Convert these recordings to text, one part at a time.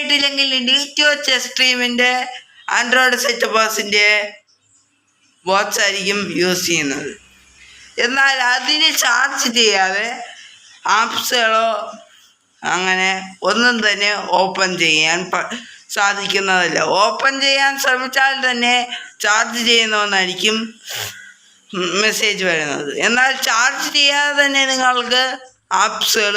കയറിയിട്ടില്ലെങ്കിൽ ഡിറ്റോച്ച് എക്സ്ട്രീമിന്റെ സ്ട്രീമിന്റെ ആൻഡ്രോയിഡ് സെറ്റ് ബോക്സിന്റെ വാച്ച് ആയിരിക്കും യൂസ് ചെയ്യുന്നത്. എന്നാൽ അതിന് ചാർജ് ചെയ്യാതെ ആപ്സുകളോ അങ്ങനെ ഒന്നും തന്നെ ഓപ്പൺ ചെയ്യാൻ സാധിക്കുന്നതല്ല. ഓപ്പൺ ചെയ്യാൻ ശ്രമിച്ചാൽ തന്നെ ചാർജ് ചെയ്യുന്നവന്നായിരിക്കും മെസ്സേജ് വരുന്നത്. എന്നാൽ ചാർജ് ചെയ്യാതെ തന്നെ നിങ്ങൾക്ക് ആപ്സുകൾ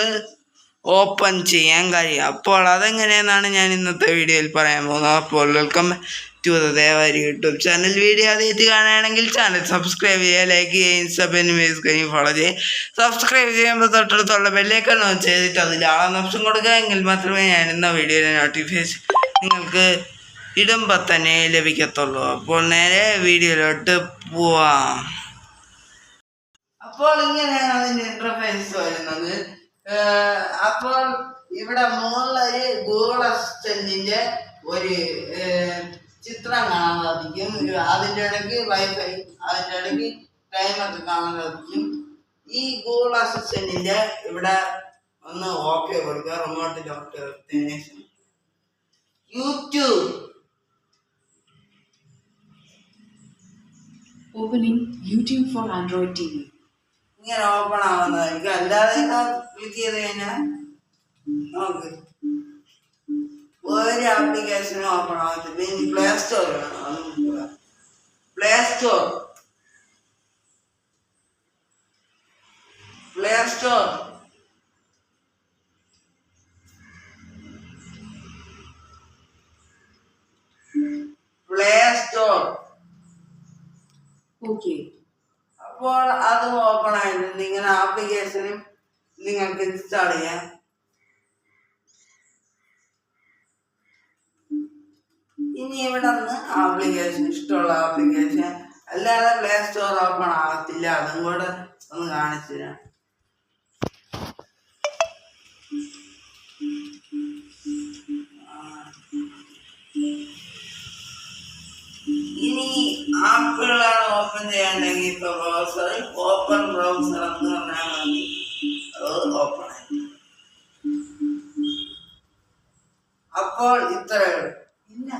ഓപ്പൺ ചെയ്യാൻ കഴിയും. അപ്പോൾ അതെങ്ങനെയെന്നാണ് ഞാൻ ഇന്നത്തെ വീഡിയോയിൽ പറയാൻ പോകുന്നത്. അപ്പോൾ വെൽക്കം ടു ദ ദേവാരി യൂട്യൂബ് ചാനൽ. വീഡിയോ ആദ്യമായിട്ട് കാണുകയാണെങ്കിൽ ചാനൽ സബ്സ്ക്രൈബ് ചെയ്യുക ലൈക്ക് ചെയ്യുക ഇൻസ്റ്റബിന് ഫേസ് കഴിഞ്ഞ് ഫോളോ ചെയ്യുക. സബ്സ്ക്രൈബ് ചെയ്യുമ്പോൾ തൊട്ടടുത്തുള്ള ബെല്ലേക്കൺ ഓൺ ചെയ്തിട്ട് അതിൽ ആളെ ഓപ്ഷൻ കൊടുക്കുക. എങ്കിൽ മാത്രമേ ഞാൻ ഇന്ന വീഡിയോയുടെ നോട്ടിഫിക്കേഷൻ നിങ്ങൾക്ക് ഇടുമ്പോൾ തന്നെ ലഭിക്കത്തുള്ളൂ. അപ്പോൾ നേരെ വീഡിയോയിലോട്ട് പോവാം. അപ്പോൾ ഇങ്ങനെയാണ് അതിന്റെ ഇന്റർഫേസ് വരുന്നത്. അപ്പോൾ ഇവിടെ മുകളിലൊരു ഗൂഗിൾ അസിസ്റ്റന്റിന്റെ ഒരു ചിത്രം കാണാൻ സാധിക്കും. അതിന്റെ ഇടയ്ക്ക് വൈഫൈ അതിന്റെ ഇടയ്ക്ക് ടൈമൊക്കെ കാണാൻ സാധിക്കും. ഈ ഗൂഗിൾ അസിസ്റ്റന്റിന്റെ ഇവിടെ ഒന്ന് ഓക്കെ കൊടുക്കുക. റിമോട്ടിൽ ഓക്കെ കൊടുത്തതിന് ശേഷം YouTube for YouTube T TV. ഇങ്ങനെ ഓപ്പൺ ആവുന്നതായിരിക്കും അല്ലാതെ ക്ലിക്ക് ചെയ്ത് കഴിഞ്ഞാൽ നോക്ക് ഒരു ആപ്ലിക്കേഷനും ഓപ്പൺ ആവത്തില്ല. ഇനി play store play store play store play store Okay. അപ്പോൾ അത് ഓപ്പൺ ആയിരുന്നു ഇങ്ങനെ ആപ്ലിക്കേഷനും നിങ്ങൾക്ക് ഇൻസ്റ്റാൾ ചെയ്യാം ഇനി ഇവിടെ നിന്ന് ആപ്ലിക്കേഷൻ ഇഷ്ടമുള്ള ആപ്ലിക്കേഷൻ അല്ലാതെ പ്ലേ സ്റ്റോർ ഓപ്പൺ ആകത്തില്ല. അതും കൂടെ ഒന്ന് കാണിച്ചു തരാം. ആപ്പുകളാണ് ഓപ്പൺ ചെയ്യാണ്ടെങ്കിൽ ഇപ്പൊ ബ്രൗസർ ഓപ്പൺ ബ്രൗസർ എന്ന് പറഞ്ഞാൽ മതി. അത് ഓപ്പൺ അപ്പോൾ ഇത്രയേ ഇന്ന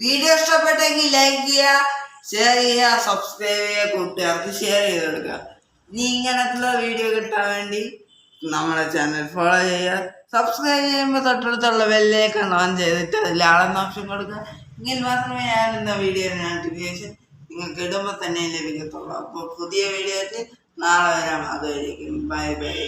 വീഡിയോ ഇഷ്ടപ്പെട്ടെങ്കിൽ ലൈക്ക് ചെയ്യുക ഷെയർ ചെയ്യുക സബ്സ്ക്രൈബ് ചെയ്യുക കൂട്ടുകാർക്ക് ഷെയർ ചെയ്ത് കൊടുക്കുക. ഇനി ഇങ്ങനത്തുള്ള വീഡിയോ കിട്ടാൻ വേണ്ടി നമ്മുടെ ചാനൽ ഫോളോ ചെയ്യുക. സബ്സ്ക്രൈബ് ചെയ്യുമ്പോൾ തൊട്ടടുത്തുള്ള ബെല്ലേക്ക് ഓൺ ചെയ്തിട്ട് അതിൽ ആളെന്ന ഓപ്ഷൻ കൊടുക്കുക. എങ്കിൽ മാത്രമേ ഞാൻ ഇന്ന വീഡിയോ നോട്ടിഫിക്കേഷൻ നിങ്ങൾക്ക് ഇടുമ്പോൾ തന്നെ ലഭിക്കത്തുള്ളൂ. അപ്പോൾ പുതിയ വീഡിയോ നാളെ വരാം. അതുവരെയും ബൈ ബൈ